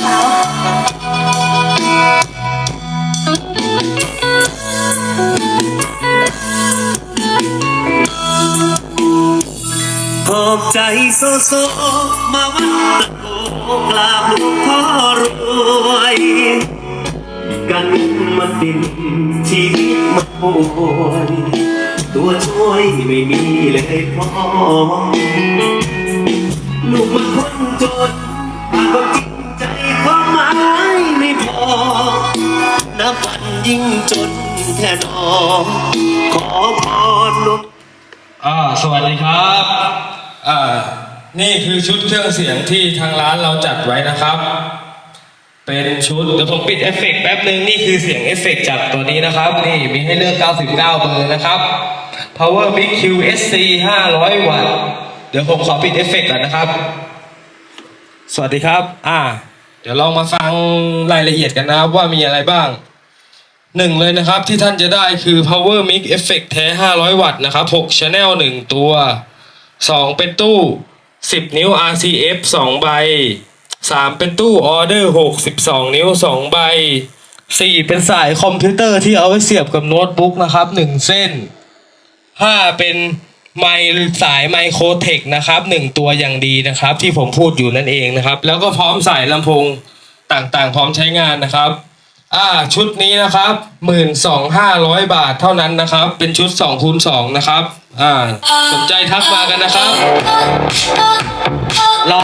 สาวอบใจโซโซมาวันโลกลาบลูกพ่อรวยกันมันเป็นชีวิตมันโวยตัวช่วยไม่มีเลยพ่อลูกมันคนจนปากก็ นับวันยิ่งจนแค่นอขอพรลงอ่าสวัสดีครับอ่านี่คือชุดเครื่องเสียงที่ทางร้านเราจัดไว้นะครับ เป็นชุดเดี๋ยวผมปิดเอฟเฟกต์แป๊บนึงนี่คือเสียงเอฟเฟกต์จากตัวนี้นะครับ นี่มีให้เลือก 99 เบอร์นะครับ Power Big Q SC 500 วัตต์เดี๋ยวผมขอปิดเอฟเฟกต์ก่อนนะครับ สวัสดีครับ อ่า เดี๋ยวลองมาฟังรายละเอียดกันนะครับว่ามีอะไรบ้าง หนึ่งเลยนะครับที่ท่านจะได้คือ power mix effect แท้ 500 วัตต์นะครับ6 channel 1 ตัว 2 เป็นตู้ 10 นิ้ว RCF 2 ใบ 3 เป็นตู้ order 6 12 นิ้ว 2 ใบ 4 เป็นสายคอมพิวเตอร์ที่เอาไว้เสียบกับโน้ตบุ๊กนะครับ 1 เส้น 5 เป็นไมสายไมโครเทคนะครับ1ตัวอย่างดีนะครับ ที่ผมพูดอยู่นั่นเองนะครับ แล้วก็พร้อมสายลำโพงต่างๆ พร้อมใช้งานนะครับ อ่าชุดนี้นะครับหมื่นสองห้าร้อยบาทเท่านั้นนะครับ เป็นชุดสองคูณสองนะครับอ่าสนใจทักมากันนะครับรอ